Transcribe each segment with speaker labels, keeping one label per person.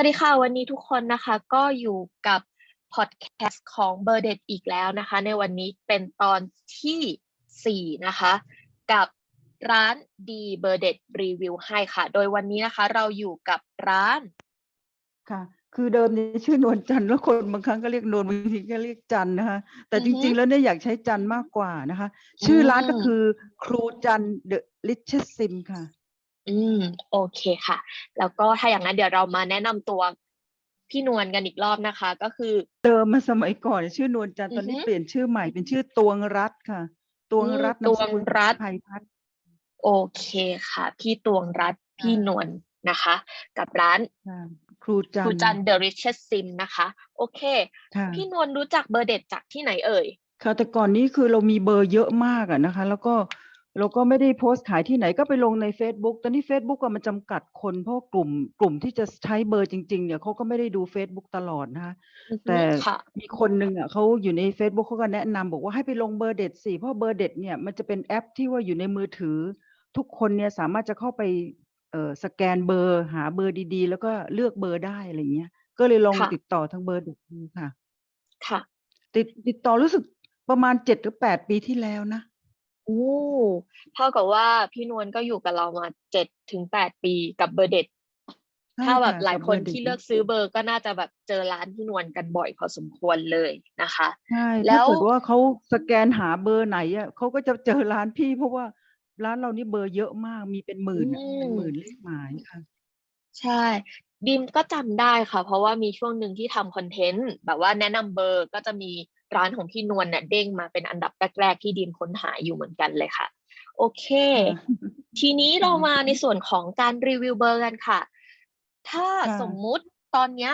Speaker 1: วัสดีค่ะ วันนี้ทุกคนนะคะก็อยู่กับพอดแคสต์ของเบอร์เดดอีกแล้วนะคะ ในวันนี้เป็นตอนที่4นะคะกับร้านดีเบอร์เดดรีวิวให้ค่ะ โดยวันนี้นะคะ เราอยู่กับร้าน
Speaker 2: ค่ะ คือเดิมเนี่ยชื่อนวลจันทร์แล้วคนบางครั้งก็เรียกนวลบางทีก็เรียกจันทร์นะคะ แต่
Speaker 1: อื
Speaker 2: จ
Speaker 1: อฮึ
Speaker 2: ริงๆแล้วเนี่ยอยากใช้จันทร์มากกว่านะคะ ชื่อร้านก็
Speaker 1: อืม
Speaker 2: คือครูจันเดอะลิชซิมค่ะ
Speaker 1: อืม โอเคค่ะ แล้วก็ถ้าอย่างนั้นเดี๋ยวเรามาแนะนำตัวพี่นวลกันอีกรอบนะคะ ก็คือ
Speaker 2: เดิมมาสมัยก่อนชื่อนวลจันทร์ตอนนี้
Speaker 1: อือฮึ
Speaker 2: เปลี่ยนชื่อใหม่เป็นชื่อตวงรัตน์ค่ะ ตวง
Speaker 1: อืม
Speaker 2: รัตน์
Speaker 1: ตวง
Speaker 2: นามสกุล
Speaker 1: รัตน์
Speaker 2: ภัยพัฒน์
Speaker 1: โอเคค่ะ พี่ตวงรัตน์พี่นวลนะคะ กับร้าน
Speaker 2: ค่ะครูจั
Speaker 1: คนรู
Speaker 2: ทร์
Speaker 1: จันเดอะริชซิมนะคะ โอเค
Speaker 2: ค่ะ
Speaker 1: พี่นวลรู้จักเบอร์เด็ดจากที่ไหนเอ่ย
Speaker 2: ค่ะแต่ก่อนนี้คือเรามีเบอร์เยอะมากอะนะคะ แล้วก็ เราก็ไม่ได้โพสต์ขายที่ไหนก็ไปลงใน Facebook ตอนนี้ Facebook อะมันจำกัดคนเพราะว่ากลุ่มกลุ่มที่จะใช้เบอร์จริง ๆ เนี่ยเขาก็ไม่ได้ดู Facebook ตลอดนะคะ
Speaker 1: อือฮึ
Speaker 2: แต่
Speaker 1: ค่ะ
Speaker 2: มีคนหนึ่งอะเขาอยู่ใน Facebook เขาก็แนะนำบอกว่าให้ไปลงเบอร์เด็ดสิเพราะเบอร์เด็ดเนี่ยมันจะเป็นแอปที่ว่าอยู่ในมือถือ ทุกคนเนี่ยสามารถจะเข้าไปเอ่อสแกนเบอร์หาเบอร์ดีๆ แล้วก็เลือกเบอร์ได้อะไรเงี้ย ก็เลยลอง
Speaker 1: ค่ะ
Speaker 2: ติดต่อทางเบอร์เด็ดดูค่ะ
Speaker 1: ค่ะ
Speaker 2: ติดติดต่อรู้สึกประมาณเจ็ดหรือแปดปีที่แล้วนะ
Speaker 1: โอ้เท่ากับว่าพี่นวลก็อยู่กับเรามาเจ็ดถึงแปดปีกับเบอร์เด็ด
Speaker 2: ใช่
Speaker 1: ถ้าแบบ
Speaker 2: ค่ะ
Speaker 1: หลาย
Speaker 2: กับ
Speaker 1: ค
Speaker 2: เบอนร์เด็ด
Speaker 1: ที่เลือกซื้อเบอร์ก็น่าจะแบบเจอร้านพี่นวลกันบ่อยพอสมควรเลยนะคะ
Speaker 2: ใช่
Speaker 1: แล้
Speaker 2: ถ้าว เกิดว่าเขาสแกนหาเบอร์ไหนอะเขาก็จะเจอร้านพี่ เพราะว่าร้านเรานี่เบอร์เยอะมากมีเป็นหมื่นอะเป็นหมื่นเลขหมายค่ะ
Speaker 1: ใช่ดิมก็จำได้ค่ะ เพราะว่ามีช่วงหนึ่งที่ทำคอนเทนต์ แบบว่าแนะนำเบอร์ก็จะมีร้านของพี่นวลเนี่ยเด้งมาเป็นอันดับแรก ๆ ที่ดิมค้นหาอยู่เหมือนกันเลยค่ะ โอเค ทีนี้เรามาในส่วนของการรีวิวเบอร์กันค่ะ ถ้า
Speaker 2: ค่ะ
Speaker 1: สมมุติตอนเนี้ย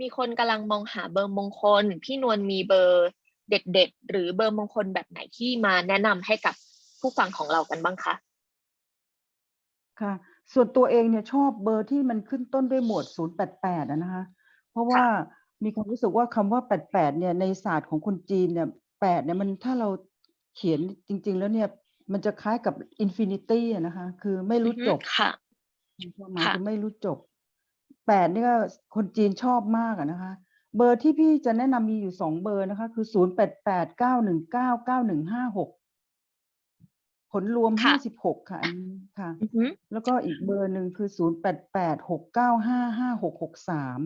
Speaker 1: มีคนกำลังมองหาเบอร์มงคล พี่นวลมีเบอร์เด็ด ๆ หรือเบอร์มงคลแบบไหนที่มาแนะนำให้กับผู้ฟังของเรากันบ้างคะ
Speaker 2: ค่ะ ส่วนตัวเองเนี่ยชอบเบอร์ที่มันขึ้นต้นด้วยหมวด 088อะนะคะ เพราะว่ามีความรู้สึกว่าคำว่า 88 เนี่ยในศาสตร์ของคนจีนเนี่ย8เนี่ยมันถ้าเราเขียนจริง ๆ แล้วเนี่ยมันจะคล้ายกับอินฟินิตี้อะนะคะ คือไม่รู้
Speaker 1: อือฮึ
Speaker 2: จบ
Speaker 1: ค่ะ
Speaker 2: ความหมาย
Speaker 1: ค่ะ
Speaker 2: คือไม่รู้จบ 8 นี่ก็คนจีนชอบมากอะนะคะ เบอร์ที่พี่จะแนะนำมีอยู่สองเบอร์นะคะ คือ 088 919 9156 ผลรวม
Speaker 1: ค่ะ
Speaker 2: 56 ค่ะ อันนี้ค่ะ
Speaker 1: อือฮึ
Speaker 2: แล้วก็อีกเบอร์หนึ่งคือ 0 8 8 6 9 5 5 6 6 3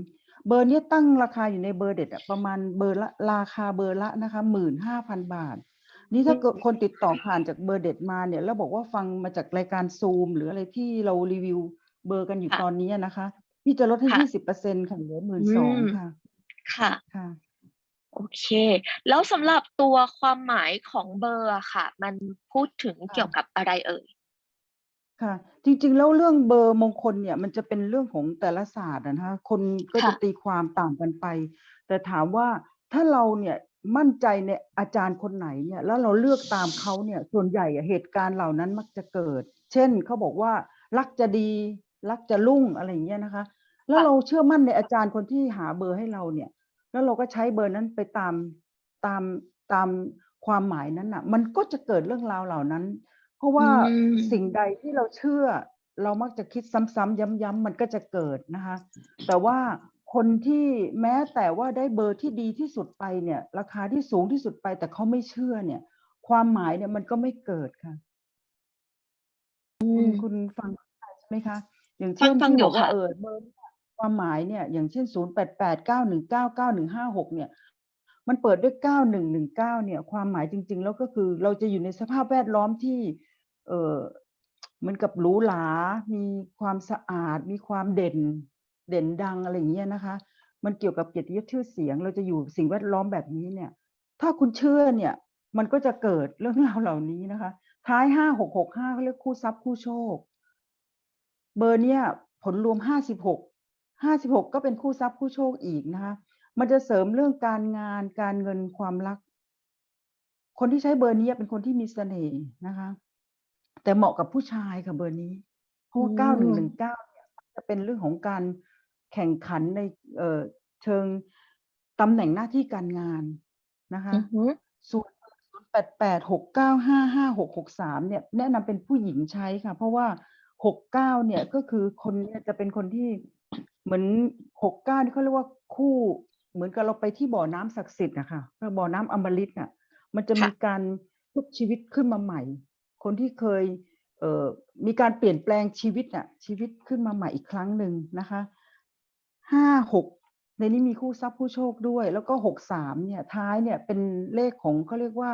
Speaker 2: เบอร์เนี้ยตั้งราคาอยู่ในเบอร์เด็ดอะประมาณเบอร์ละราคาเบอร์ละนะคะหมื่นห้าพันบาท นี่ถ้าเกิดคนติดต่อผ่านจากเบอร์เด็ดมาเนี่ย แล้วบอกว่าฟังมาจากรายการซูม หรืออะไรที่เรารีวิวเบอร์กันอยู่
Speaker 1: ค่ะ
Speaker 2: ตอนนี้นะคะ พี่จะลดให้
Speaker 1: ค่ะ
Speaker 2: ยี่สิบเปอร์เซ็นต์ค่ะ เหลือหมื่นสอง
Speaker 1: อืม
Speaker 2: ค่ะ
Speaker 1: ค่ะ
Speaker 2: ค่ะ
Speaker 1: โอเค แล้วสำหรับตัวความหมายของเบอร์อะค่ะ มันพูดถึง
Speaker 2: ค่ะ
Speaker 1: เกี่ยวกับอะไรเอ่ย
Speaker 2: ค่ะ จริงๆ แล้วเรื่องเบอร์มงคลเนี่ย มันจะเป็นเรื่องของแต่ละศาสตร์อะนะคะคนก็จะ
Speaker 1: ค่ะ
Speaker 2: ตีความต่างกันไป แต่ถามว่าถ้าเราเนี่ยมั่นใจในอาจารย์คนไหนเนี่ย แล้วเราเลือกตามเขาเนี่ย ส่วนใหญ่อะเหตุการณ์เหล่านั้นมักจะเกิด เช่นเขาบอกว่ารักจะดี รักจะรุ่งอะไรอย่างเงี้ยนะคะ แล้ว
Speaker 1: ค่ะ
Speaker 2: เราเชื่อมั่นในอาจารย์คนที่หาเบอร์ให้เราเนี่ย แล้วเราก็ใช้เบอร์นั้นไปตามตามตามความหมายนั้นน่ะ มันก็จะเกิดเรื่องราวเหล่านั้น เพราะว่า
Speaker 1: อืม
Speaker 2: สิ่งใดที่เราเชื่อ เรามักจะคิดซ้ำๆย้ำๆมันก็จะเกิดนะคะ แต่ว่าคนที่แม้แต่ว่าได้เบอร์ที่ดีที่สุดไปเนี่ย ราคาที่สูงที่สุดไป แต่เขาไม่เชื่อเนี่ย ความหมายเนี่ยมันก็ไม่เกิดค่ะ คุณคุณฟังเข้าใจใช่ไหมคะ อย่าง
Speaker 1: ฟั
Speaker 2: เช่
Speaker 1: ง
Speaker 2: น
Speaker 1: ฟัง
Speaker 2: ที่
Speaker 1: อยู่
Speaker 2: บอกว่า
Speaker 1: ค่ะ
Speaker 2: เออเบอร์เนี่ย ความหมายเนี่ยอย่างเช่น 0 8 8 9 1 9 9 1 5 6 เนี่ย มันเปิดด้วย 9119 เนี่ย ความหมายจริง ๆ แล้วก็คือเราจะอยู่ในสภาพแวดล้อมที่ เออเหมือนกับหรูหรา มีความสะอาด มีความเด่น เด่นดังอะไรอย่างเงี้ยนะคะ มันเกี่ยวกับเกียรติยศชื่อเสียง เราจะอยู่สิ่งแวดล้อมแบบนี้เนี่ย ถ้าคุณเชื่อเนี่ย มันก็จะเกิดเรื่องราวเหล่านี้นะคะ ท้ายห้าหกหกห้าเขาเรียกคู่ทรัพย์คู่โชค เบอร์เนี่ยผลรวมห้าสิบหก ห้าสิบหกก็เป็นคู่ทรัพย์คู่โชคอีกนะคะ มันจะเสริมเรื่องการงานการเงินความรัก คนที่ใช้เบอร์นี้เป็นคนที่มีเสน่ห์นะคะ แต่เหมาะกับผู้ชายค่ะเบอร์นี้ เพราะว่า
Speaker 1: อืม
Speaker 2: เก้าหนึ่งหนึ่งเก้าเนี่ยจะเป็นเรื่องของการแข่งขันในเอ่อเชิงตำแหน่งหน้าที่การงานนะคะ
Speaker 1: อือฮึ
Speaker 2: ส่วน0 8 8 6 9 5 5 6 6 3เนี่ยแนะนำเป็นผู้หญิงใช้ค่ะ เพราะว่า69เนี่ยก็คือคนเนี่ยจะเป็นคนที่ เหมือนหกเก้านี่เขาเรียกว่าคู่ เหมือนกับเราไปที่บ่อน้ำศักดิ์สิทธิ์นะคะบ่อน้ำอมฤตน่ะ มันจะ
Speaker 1: ค่ะ
Speaker 2: มีการชุบชีวิตขึ้นมาใหม่ คนที่เคยเอ่อมีการเปลี่ยนแปลงชีวิตน่ะ ชีวิตขึ้นมาใหม่อีกครั้งหนึ่งนะคะห้าหกในนี้มีคู่ทรัพย์ผู้โชคด้วย แล้วก็หกสามเนี่ย ท้ายเนี่ยเป็นเลขของเขาเรียกว่า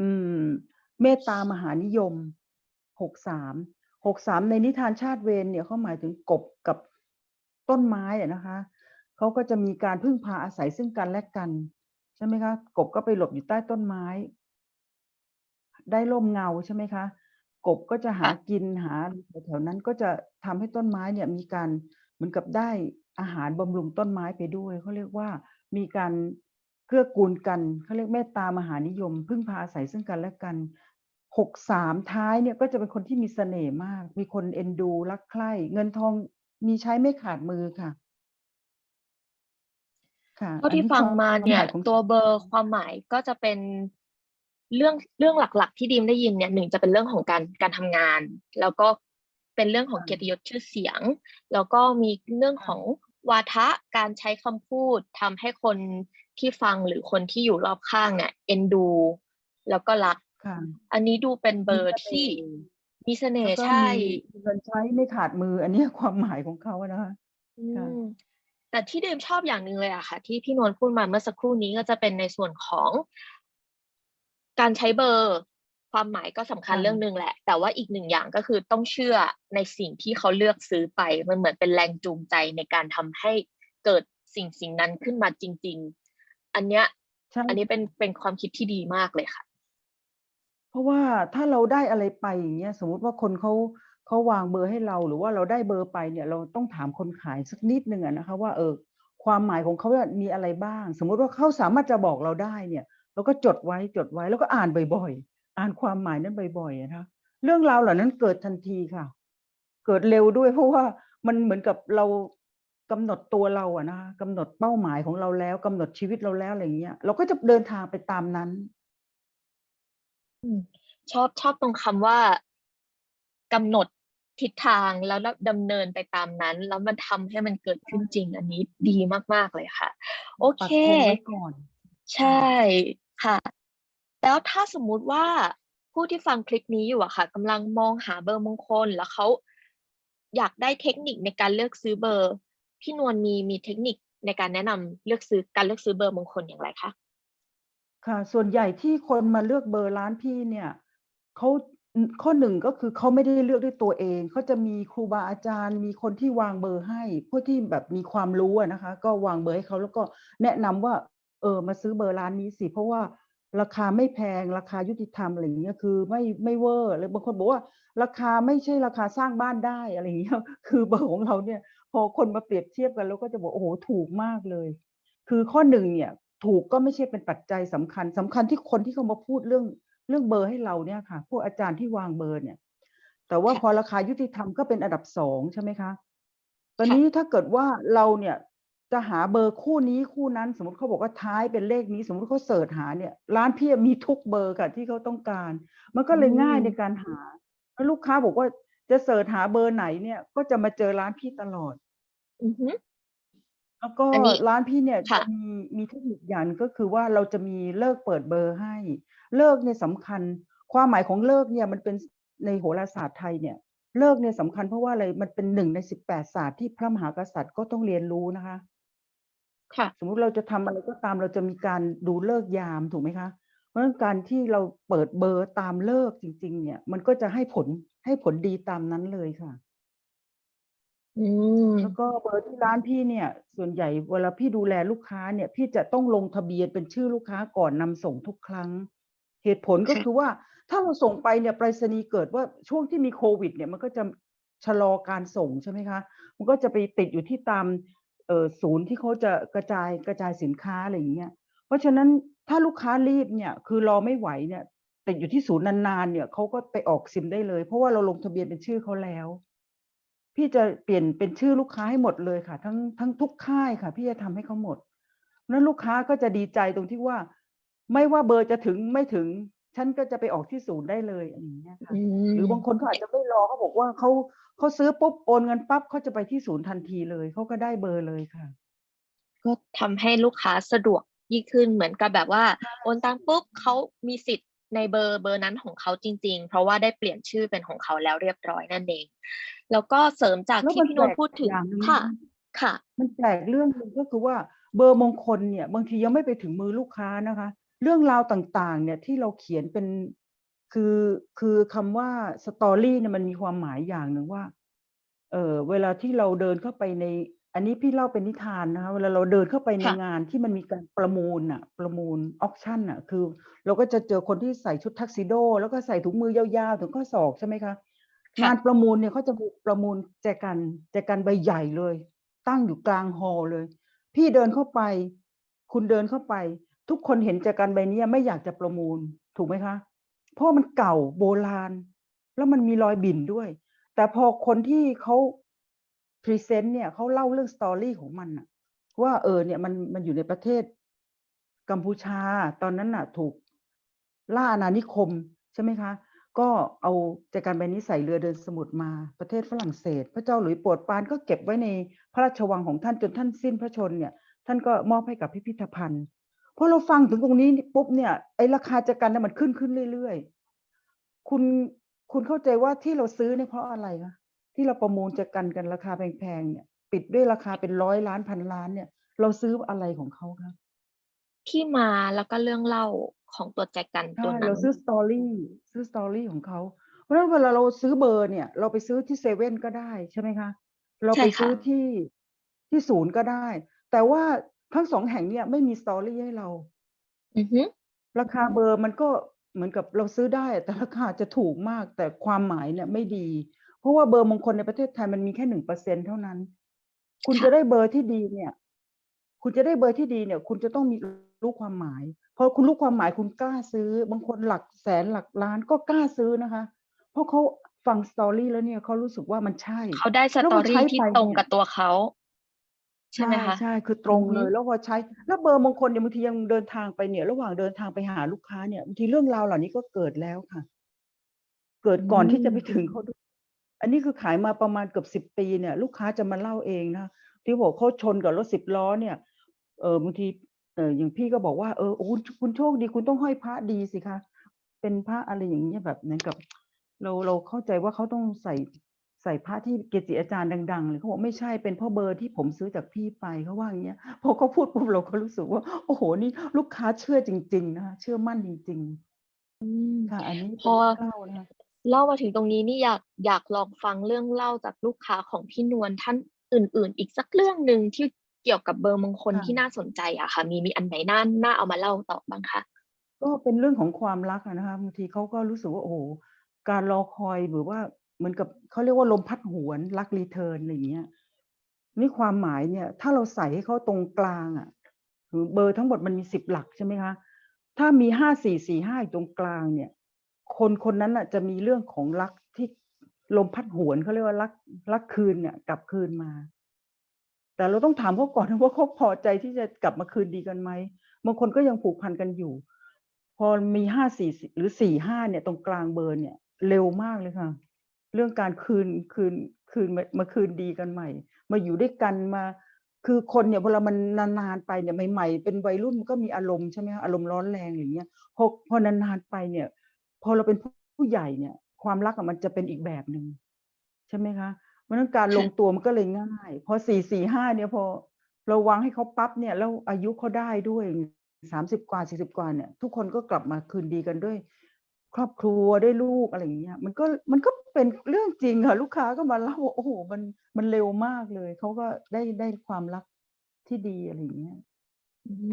Speaker 2: อืม เมตตามหานิยมหกสามหกสามในนิทานชาติเวรเนี่ยเขาหมายถึงกบกับ ต้นไม้อะนะคะเขาก็จะมีการพึ่งพาอาศัยซึ่งกันและกันใช่ไหมคะกบก็ไปหลบอยู่ใต้ต้นไม้ ได้ร่มเงาใช่ไหมคะ กบก็จะหากินหาแถวๆนั้นก็จะทำให้ต้นไม้เนี่ยมีการเหมือนกับได้อาหารบำรุงต้นไม้ไปด้วยเขาเรียกว่ามีการเกื้อกูลกันเขาเรียกเมตตามหานิยม พึ่งพาอาศัยซึ่งกันและกันหกสามท้ายเนี่ยก็จะเป็นคนที่มีเสน่ห์มาก มีคนเอ็นดูรักใคร่เงินทอง มีใช้ไม่ขาดมือค่ะ ค่ะ
Speaker 1: เท่า
Speaker 2: อัน
Speaker 1: ที่
Speaker 2: นี้
Speaker 1: ฟัง
Speaker 2: ความ
Speaker 1: มา
Speaker 2: ความ
Speaker 1: เนี่
Speaker 2: ห
Speaker 1: ย
Speaker 2: มายของ
Speaker 1: ตัวเบอร์ความหมายก็จะเป็นเรื่องเรื่องหลัก ๆ ที่ดีมได้ยินเนี่ยหนึ่งจะเป็นเรื่องของการการทำงาน แล้วก็เป็นเรื่องของเกียรติยศชื่อเสียง แล้วก็มีเรื่องของวาทะการใช้คำพูดทำให้คนที่ฟังหรือคนที่อยู่รอบข้างเนี่ยเอ็นดู แล้วก็รัก
Speaker 2: ค่ะ
Speaker 1: อันนี้ดูเป็นเบอร์
Speaker 2: มีเสน่ห์
Speaker 1: ที่ มีเสน่
Speaker 2: แล้
Speaker 1: ห์
Speaker 2: วก็
Speaker 1: ใช่
Speaker 2: มีเงินใช้ไม่ขาดมือ อันเนี้ยความหมายของเขาอะนะคะ
Speaker 1: อื
Speaker 2: ค่ะ
Speaker 1: ม แต่ที่เดมชอบอย่างหนึ่งเลยอะค่ะ ที่พี่นวลพูดมาเมื่อสักครู่นี้ก็จะเป็นในส่วนของ การใช้เบอร์ ความหมายก็สำคัญ
Speaker 2: ค่ะ
Speaker 1: เรื่องหนึ่งแหละ แต่ว่าอีกหนึ่งอย่างก็คือต้องเชื่อในสิ่งที่เขาเลือกซื้อไป มันเหมือนเป็นแรงจูงใจในการทำให้เกิดสิ่งสิ่งนั้นขึ้นมาจริง ๆ อันเนี้ย
Speaker 2: ใช่
Speaker 1: อันนี้เป็นเป็นความคิดที่ดีมากเลยค่ะ
Speaker 2: เพ ราะว่าถ้าเราได้อะไรไปอย่างเงี้ยสมมุติว่าคนเขาเขาวางเบอร์ให้เรา หรือว่าเราได้เบอร์ไปเนี่ยเราต้องถามคนขายสักนิดหนึ่งอะนะคะว่าเออความหมายของเขาเนี่ยมีอะไรบ้าง สมมุติว่าเขาสามารถจะบอกเราได้เนี่ยเราก็จดไว้จดไว้แล้วก็อ่านบ่อยๆ อ่านความหมายนั้นบ่อยๆอะนะคะเรื่องราวเหล่านั้นเกิดทันทีค่ะ เกิดเร็วด้วยเพราะว่ามันเหมือนกับเรากำหนดตัวเราอะนะคะกำหนดเป้าหมายของเราแล้วกำหนดชีวิตเราแล้วอะไรเงี้ยเราก็จะเดินทางไปตามนั้น
Speaker 1: อืม ชอบ ชอบตรงคำว่า กำหนดทิศทาง แล้วดำเนินไปตามนั้น แล้วมันทำให้มันเกิดขึ้นจริงอันนี้ดีมาก ๆ เลยค่ะ โอ
Speaker 2: ปั
Speaker 1: เค
Speaker 2: กธงไว้ก่อน
Speaker 1: ใช่ค่ะ แล้วถ้าสมมุติว่า ผู้ที่ฟังคลิปนี้อยู่อะค่ะ กำลังมองหาเบอร์มงคล แล้วเขาอยากได้เทคนิคในการเลือกซื้อเบอร์ พี่นวลมี มีเทคนิคในการแนะนำเลือกซื้อ การเลือกซื้อเบอร์มงคลอย่างไรคะ
Speaker 2: ค่ะส่วนใหญ่ที่คนมาเลือกเบอร์ร้านพี่เนี่ยเขาข้อหนึ่งก็คือเขาไม่ได้เลือกด้วยตัวเองเขาจะมีครูบาอาจารย์ มีคนที่วางเบอร์ให้ผู้ที่แบบมีความรู้นะคะ ก็วางเบอร์ให้เขาแล้วก็แนะนำว่า เออมาซื้อเบอร์ร้านนี้สิเพราะว่าราคาไม่แพงราคายุติธรรมอะไรอย่างเงี้ยคือไม่ไม่เวอร์เลยบางคนบอกว่า ราคาไม่ใช่ราคาสร้างบ้านได้อะไรอย่างเงี้ยคือเบอร์ของเราเนี่ย พอคนมาเปรียบเทียบกันแล้วก็จะบอกโอ้โหถูกมากเลย คือข้อหนึ่งเนี่ย ถูกก็ไม่ใช่เป็นปัจจัยสำคัญสำคัญที่คนที่เขามาพูดเรื่องเรื่องเบอร์ให้เราเนี่ยค่ะ พวกอาจารย์ที่วางเบอร์เนี่ย แต่ว่าพอราคายุติธรรมก็เป็นอันดับสองใช่ไหมคะ ตอนนี้ถ้าเกิดว่าเราเนี่ยจะหาเบอร์คู่นี้คู่นั้น สมมติเขาบอกว่าท้ายเป็นเลขนี้ สมมติเขาเสิร์ชหาเนี่ย ร้านพี่มีทุกเบอร์ค่ะที่เขาต้องการ มันก็เลยง่ายในการหาแล้วลูกค้าบอกว่าจะเสิร์ชหาเบอร์ไหนเนี่ย ก็จะมาเจอร้านพี่ตลอด
Speaker 1: อือ
Speaker 2: แล้วก็
Speaker 1: อันนี้
Speaker 2: ร้านพี่เนี่ยจะ
Speaker 1: ค่ะ
Speaker 2: มีมีเทคนิคอย่างหนึ่งก็คือว่าเราจะมีเลิกเปิดเบอร์ให้ เลิกเนี่ยสำคัญ ความหมายของเลิกเนี่ยมันเป็นในโหราศาสตร์ไทยเนี่ยเลิกเนี่ยสำคัญเพราะว่าอะไรมันเป็นหนึ่งในสิบแปดศาสตร์ที่พระมหากษัตริย์ก็ต้องเรียนรู้นะคะ
Speaker 1: ค่ะ
Speaker 2: สมมุติเราจะทำอะไรก็ตามเราจะมีการดูเลิกษ์ยามถูกไหมคะ เพราะฉะนั้นการที่เราเปิดเบอร์ตามเลิกษ์จริง ๆ เนี่ย มันก็จะให้ผลให้ผลดีตามนั้นเลยค่ะ
Speaker 1: อืม
Speaker 2: แล้วก็เบอร์ที่ร้านพี่เนี่ย ส่วนใหญ่เวลาพี่ดูแลลูกค้าเนี่ย พี่จะต้องลงทะเบียนเป็นชื่อลูกค้าก่อนนำส่งทุกครั้ง เหตุผลก็
Speaker 1: ค่ะ
Speaker 2: คือว่าถ้าเราส่งไปเนี่ยไปรษณีย์เกิดว่าช่วงที่มีโควิด เนี่ยมันก็จะชะลอการส่งใช่ไหมคะ มันก็จะไปติดอยู่ที่ตามเอ่อศูนย์ที่เขาจะกระจายกระจายสินค้าอะไรอย่างเงี้ย เพราะฉะนั้นถ้าลูกค้ารีบเนี่ย คือรอไม่ไหวเนี่ยติดอยู่ที่ศูนย์นานๆเนี่ยเขาก็ไปออกซิมได้เลย เพราะว่าเราลงทะเบียนเป็นชื่อเขาแล้ว พี่จะเปลี่ยนเป็นชื่อลูกค้าให้หมดเลยค่ะ ทั้งทั้งทุกค่ายค่ะ พี่จะทำให้เขาหมดนั้นลูกค้าก็จะดีใจตรงที่ว่า ไม่ว่าเบอร์จะถึงไม่ถึง ฉันก็จะไปออกที่ศูนย์ได้เลยอะไรอย่างเงี้ยค่ะ
Speaker 1: อื
Speaker 2: หรือบางคนเขาอาจจะไม่รอเขาบอกว่าเขาเขาซื้อปุ๊บโอนเงินปั๊บเขาจะไปที่ศูนย์ทันทีเลยเขาก็ได้เบอร์เลยค่ะ
Speaker 1: ก็ทำให้ลูกค้าสะดวกยิ่งขึ้นเหมือนกับแบบว่า โอนตังปุ๊บเขามีสิทธิ์ ในเบอร์เบอร์นั้นของเขาจริง ๆ เพราะว่าได้เปลี่ยนชื่อเป็นของเขาแล้วเรียบร้อยนั่นเอง แล้วก็เสริมจาก
Speaker 2: แล้ว
Speaker 1: ที่
Speaker 2: มัน
Speaker 1: พี่นวล
Speaker 2: แปลก
Speaker 1: พูดถึง
Speaker 2: อย่างหนึ่ง
Speaker 1: ค่ะ
Speaker 2: นะ
Speaker 1: ค่ะ
Speaker 2: มันแปลกเรื่องหนึงก็คือว่าเบอร์มงคลเนี่ยบางทียังไม่ไปถึงมือลูกค้านะคะ เรื่องราวต่างๆ เนี่ยที่เราเขียนเป็นคือคือคำว่าสตอรี่เนี่ยมันมีความหมายอย่างหนึ่งว่า เออเวลาที่เราเดินเข้าไปใน อันนี้พี่เล่าเป็นนิทานนะคะเวลาเราเดินเข้าไปใน
Speaker 1: ค่ะ
Speaker 2: งานที่มันมีการประมูลอะประมูลออคชั่นอะคือ เราก็จะเจอคนที่ใส่ชุดทักซิโด แล้วก็ใส่ถุงมือยาวๆ ถึงข้อศอกใช่ไหมคะ
Speaker 1: ค่ะ
Speaker 2: งานประมูลเนี่ยเขาจะมีประมูลแจกันแจกันใบใหญ่เลย ตั้งอยู่กลางฮอลล์เลย พี่เดินเข้าไป คุณเดินเข้าไป ทุกคนเห็นแจกันใบเนี้ยไม่อยากจะประมูลถูกไหมคะ เพราะมันเก่าโบราณ แล้วมันมีรอยบิ่นด้วย แต่พอคนที่เขา พรีเซนต์เนี่ยเขาเล่าเรื่องสตอรี่ของมันอะว่าเออเนี่ยมันมันอยู่ในประเทศกัมพูชา ตอนนั้นน่ะ ถูกล่าอาณานิคมใช่ไหมคะ ก็เอาแจกันใบนี้ใส่เรือเดินสมุทรมาประเทศฝรั่งเศส พระเจ้าหลุยส์โปรดปานก็เก็บไว้ในพระราชวังของท่านจนท่านสิ้นพระชนเนี่ย ท่านก็มอบให้กับพิพิธภัณฑ์พอเราฟังถึงตรงนี้ปุ๊บเนี่ยไอราคาแจกันเนี่ยมันขึ้นขึ้นเรื่อยๆคุณคุณเข้าใจว่าที่เราซื้อเนี่ยเพราะอะไรคะ ที่เราประมูลแจกันกันราคาแพงๆเนี่ย ปิดด้วยราคาเป็นร้อยล้านพันล้านเนี่ย เราซื้ออะไรของเขาคะ
Speaker 1: ที่มาแล้วก็เรื่องเล่าของตัวแจกันตัว
Speaker 2: ใช่
Speaker 1: นั้
Speaker 2: เรา
Speaker 1: น
Speaker 2: ซื้อสตอรี่ซื้อสตอรี่ของเขาเพราะฉะนั้นเวลาเราซื้อเบอร์เนี่ย เราไปซื้อที่เซเว่นก็ได้ใช่ไหมคะ เรา
Speaker 1: ใช่
Speaker 2: ไป
Speaker 1: ค่ะ
Speaker 2: ซื้อที่ที่ศูนย์ก็ได้ แต่ว่าทั้งสองแห่งเนี่ยไม่มีสตอรี่ให้เรา
Speaker 1: อือฮึ
Speaker 2: ราคาเบอร์มันก็เหมือนกับเราซื้อได้ แต่ราคาจะถูกมากแต่ความหมายเนี่ยไม่ดีเพ ราะว่าเบอร์มงคลในประเทศไทยมันมีแค่หนึ่งเปอร์เซ็นเท่านั้น คุณจะได้เบอร์ที่ดีเนี่ย คุณจะได้เบอร์ที่ดีเนี่ย คุณจะต้องมีรู้ความหมายพอคุณรู้ความหมายคุณกล้าซื้อ บางคนหลักแสนหลักล้านก็กล้าซื้อนะคะ เพราะเขาฟังสตอรี่แล้วเนี่ยเขารู้สึกว่ามันใช่
Speaker 1: เขาได้ส
Speaker 2: แล้ว
Speaker 1: ต
Speaker 2: พ
Speaker 1: อ
Speaker 2: อ
Speaker 1: รี่
Speaker 2: ใช้
Speaker 1: ที่
Speaker 2: ไป
Speaker 1: ตรง
Speaker 2: เนี่ย
Speaker 1: กับตัวเขาใช่ไหมคะ
Speaker 2: ใช่คือตรง
Speaker 1: อือฮึ
Speaker 2: เลยแล้วพอใช้ แล้วเบอร์มงคลเนี่ยบางทียังเดินทางไปเนี่ย ระหว่างเดินทางไปหาลูกค้าเนี่ยบางทีเรื่องราวเหล่านี้ก็เกิดแล้วค่ะ เกิดก่อนที่จะไปถึงเขาด้วย อันนี้คือขายมาประมาณเกือบสิบปีเนี่ย ลูกค้าจะมาเล่าเองนะที่บอกเขาชนกับรถสิบล้อเนี่ยเออบางทีเอออย่างพี่ก็บอกว่าเออโอ้คุณคุณโชคดีคุณต้องห้อยพระดีสิคะเป็นพระอะไรอย่างเงี้ยแบบนั้นกับ เราเราเข้าใจว่าเขาต้องใส่ใส่พระที่เกจิอาจารย์ดังๆเลยเขาบอกไม่ใช่เป็นเพ่อเบอร์ที่ผมซื้อจากพี่ไปเขาว่าอย่างเงี้ยพอเขาพูดปุ๊บเราก็รู้สึกว่า โอ้โหนี่ลูกค้าเชื่อจริง ๆ นะคะเชื่อมั่นจริง
Speaker 1: อืม
Speaker 2: ๆค่ะ อันนี้
Speaker 1: พอ
Speaker 2: เป็นเล่านะคะ
Speaker 1: เล่ามาถึงตรงนี้นี่อยากอยากลองฟังเรื่องเล่าจากลูกค้าของพี่นวลท่านอื่น ๆ อีกสักเรื่องหนึ่งที่เกี่ยวกับเบอร์มงคล
Speaker 2: ค่ะ
Speaker 1: ที่น่าสนใจอะค่ะ มีมีอันไหนน่าน่าเอามาเล่าต่อบ้างคะ
Speaker 2: ก็เป็นเรื่องของความรักอะนะคะบางทีเขาก็รู้สึกว่าโอ้โหการรอคอยหรือว่าเหมือนกับเขาเรียกว่าลมพัดหวนรักรีเทิร์นอะไรอย่างเงี้ยนี่ความหมายเนี่ย ถ้าเราใส่ให้เขาตรงกลางอะคือเบอร์ทั้งหมดมันมีสิบหลักใช่ไหมคะถ้ามีห้าสี่สี่ห้าอยู่ตรงกลางเนี่ย คนคนนั้นอะจะมีเรื่องของรักที่ลมพัดหวนเขาเรียกว่ารักรักคืนเนี่ยกลับคืนมา แต่เราต้องถามเขาก่อนว่าเขาพอใจที่จะกลับมาคืนดีกันไหมบางคนก็ยังผูกพันกันอยู่ พอมีห้าสี่หรือสี่ห้าเนี่ย ตรงกลางเบอร์เนี่ย เร็วมากเลยค่ะ เรื่องการคืนคืนคืนมามาคืนดีกันใหม่ มาอยู่ด้วยกันมา คือคนเนี่ยพอเรามันนานๆไปเนี่ยใหม่ ๆ เป็นวัยรุ่นมันก็มีอารมณ์ใช่ไหมคะอารมณ์ร้อนแรงอย่างเงี้ยพอพอนานๆไปเนี่ย พอเราเป็นผู้ใหญ่เนี่ย ความรักอะมันจะเป็นอีกแบบหนึ่งใช่ไหมคะเพราะนั้นการลงตัวมันก็เลยง่าย พอสี่สี่ห้าเนี่ยพอเราวางให้เขาปั๊บเนี่ย แล้วอายุเขาได้ด้วยสามสิบกว่าสี่สิบกว่าเนี่ย ทุกคนก็กลับมาคืนดีกันด้วย ครอบครัวได้ลูกอะไรอย่างเงี้ย มันก็มันก็เป็นเรื่องจริงค่ะ ลูกค้าก็มาเล่าว่าโอ้โหมันมันเร็วมากเลยเขาก็ได้ได้ความรักที่ดีอะไรอย่างเงี้ย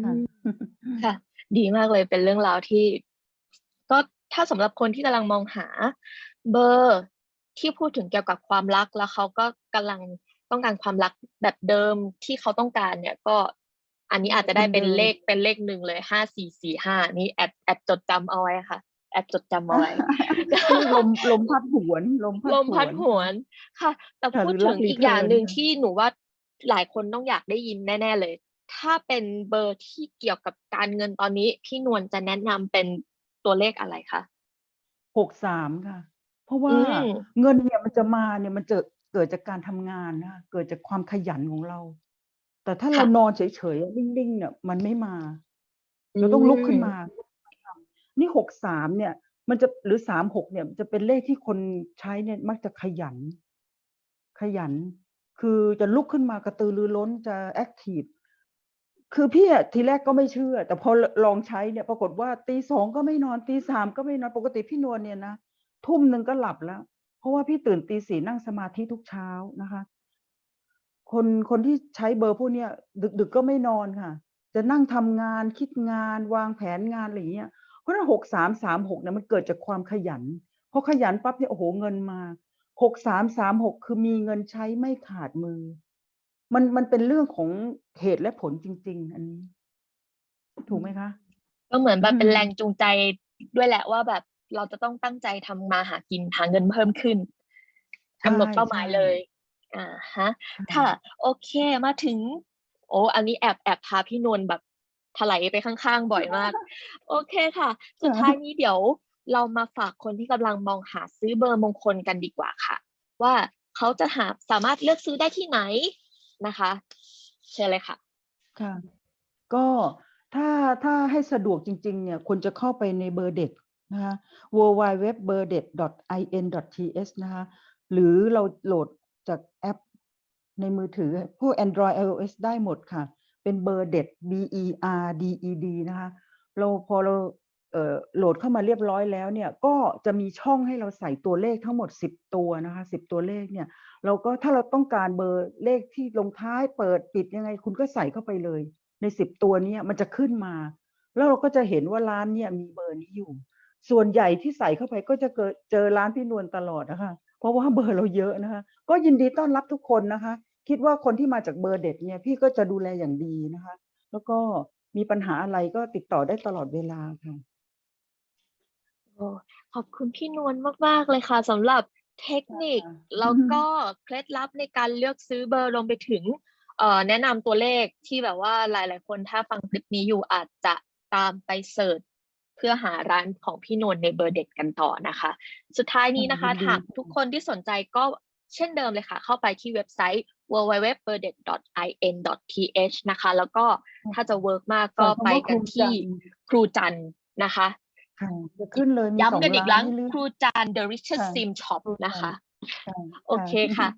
Speaker 2: ค่ะ
Speaker 1: ดีมากเลยเป็นเรื่องราวที่ ถ้าสำหรับคนที่กำลังมองหาเบอร์ที่พูดถึงเกี่ยวกับความรักแล้วเขาก็กำลังต้องการความรักแบบเดิมที่เขาต้องการเนี่ยก็อันนี้อาจจะได้เป็น
Speaker 2: เดิม
Speaker 1: เลขเป็นเลขหนึ่งเลยห้าสี่สี่ห้านี่แอบแอบจดจำเอาไว้ค่ะ แอบจดจำเอาไว้
Speaker 2: ลมลมพัดหวนลมพัด
Speaker 1: ลมพัดหวนค่ะ แต่
Speaker 2: ค่ะ
Speaker 1: พูด
Speaker 2: หรือรั
Speaker 1: ถึ
Speaker 2: ก
Speaker 1: ง
Speaker 2: รี
Speaker 1: อีกอย่าง
Speaker 2: เทิร์น
Speaker 1: หนึ่ง
Speaker 2: ค่ะ
Speaker 1: ที่หนูว่าหลายคนต้องอยากได้ยินแน่ ๆเลย ถ้าเป็นเบอร์ที่เกี่ยวกับการเงินตอนนี้ พี่นวลจะแนะนำเป็น ตัวเลขอะไรคะ
Speaker 2: หกสามค่ะ เพราะว่า
Speaker 1: อืม
Speaker 2: เงินเนี่ยมันจะมาเนี่ยมันจะเกิดจากการทำงานนะคะเกิดจากความขยันของเรา แต่ถ้า
Speaker 1: ค่ะ
Speaker 2: เรานอนเฉยๆนิ่งๆเนี่ยมันไม่มา เราต้องลุกขึ้นมาทำนี่หกสามเนี่ย มันจะหรือสามหกเนี่ยจะเป็นเลขที่คนใช้เนี่ยมักจะขยัน ขยัน คือจะลุกขึ้นมากระตือรือร้นจะแอคทีฟ คือพี่อะทีแรกก็ไม่เชื่อ แต่พอลองใช้เนี่ย ปรากฏว่าตีสองก็ไม่นอนตีสามก็ไม่นอนปกติพี่นวลเนี่ยนะทุ่มหนึ่งก็หลับแล้ว เพราะว่าพี่ตื่นตีสี่นั่งสมาธิทุกเช้านะคะ คนคนที่ใช้เบอร์พวกเนี้ยดึกดึกก็ไม่นอนค่ะ จะนั่งทำงานคิดงานวางแผนงานอะไรเงี้ยเพราะฉะนั้นหกสามสามหกเนี่ยมันเกิดจากความขยันพอขยันปั๊บเนี่ยโอ้โหเงินมาหกสามสามหกคือมีเงินใช้ไม่ขาดมือ มันมันเป็นเรื่องของเหตุและผลจริง ๆ อันนี้ ถูกไหมคะ
Speaker 1: ก็เหมือนแบบเป็น
Speaker 2: อืม
Speaker 1: แรงจูงใจด้วยแหละว่าแบบเราจะต้องตั้งใจทำมาหากินหาเงินเพิ่มขึ้นกำหนดเป้าหมายเลย อ่าฮะ ค่ะ โอเคมาถึง โอ้อันนี้แอบแอบพาพี่นวลแบบถลายไปข้างๆบ่อยมาก โอเคค่ะ สุดท้ายนี้เดี๋ยวเรามาฝากคนที่กำลังมองหาซื้อเบอร์มงคลกันดีกว่าค่ะ ว่าเขาจะหาสามารถเลือกซื้อได้ที่ไหน นะคะ เชิญเลยค่ะ
Speaker 2: ค่ะ ก็ถ้าถ้าให้สะดวกจริง ๆ เนี่ยควรจะเข้าไปในเบอร์เด็ดนะคะ w w w b i r d e t i n t h นะคะหรือเราโหลดจากแอปในมือถือพวก Android iOS ได้หมดค่ะ เป็นเบอร์เด็ด B E R D E D นะคะ เราพอเรา โหลดเข้ามาเรียบร้อยแล้วเนี่ยก็จะมีช่องให้เราใส่ตัวเลขทั้งหมด 10 ตัวนะคะ10 ตัวเลขเนี่ยเราก็ถ้าเราต้องการเบอร์เลขที่ลงท้ายเปิดปิดยังไง คุณก็ใส่เข้าไปเลย ในสิบตัวนี้มันจะขึ้นมา แล้วเราก็จะเห็นว่าร้านเนี่ยมีเบอร์นี้อยู่ ส่วนใหญ่ที่ใส่เข้าไปก็จะเกิดเจอร้านพี่นวลตลอดนะคะ เพราะว่าเบอร์เราเยอะนะคะ ก็ยินดีต้อนรับทุกคนนะคะ คิดว่าคนที่มาจากเบอร์เด็ดเนี่ยพี่ก็จะดูแลอย่างดีนะคะ แล้วก็มีปัญหาอะไรก็ติดต่อได้ตลอดเวลาค่ะ
Speaker 1: โอ้ขอบคุณพี่นวลมาก ๆ เลยค่ะสำหรับเทคนิค
Speaker 2: ค่ะ
Speaker 1: แล้วก็เคล็ดลับในการเลือกซื้อเบอร์รวมไปถึงเอ่อแนะนำตัวเลขที่แบบว่าหลาย ๆ คนถ้าฟังคลิปนี้อยู่อาจจะตามไปเสิร์ชเพื่อหาร้านของพี่นวลในเบอร์เด็ดกันต่อนะคะ สุดท้ายนี้นะคะ
Speaker 2: ยินดี
Speaker 1: หาก
Speaker 2: ค่ะ
Speaker 1: ทุกคนที่สนใจก็เช่นเดิมเลยค่ะ เข้าไปที่เว็บไซต์ www.birdet.in.th นะคะ แล้วก็ถ้าจะเวิร์กมากก็ไปกันที่ครูจันทร์นะคะ
Speaker 2: ค่ะจะขึ้นเลยมีสอง
Speaker 1: ย้ำกันอีกครั้
Speaker 2: ร้างนให้เลือก
Speaker 1: ครูจาน The Richest
Speaker 2: ค่ะ
Speaker 1: Sim Shop
Speaker 2: ครูจาน
Speaker 1: นะคะ
Speaker 2: ค่ะ
Speaker 1: โอเคค่ะ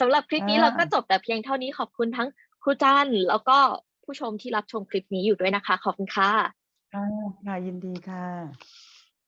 Speaker 1: สำหรับคลิปนี้
Speaker 2: อ่า
Speaker 1: เราก็จบแต่เพียงเท่านี้ขอบคุณทั้งครูจันแล้วก็ผู้ชมที่รับชมคลิปนี้อยู่ด้วยนะคะ ขอบคุณค่ะ
Speaker 2: ค่ะค่ะยินดีค่ะ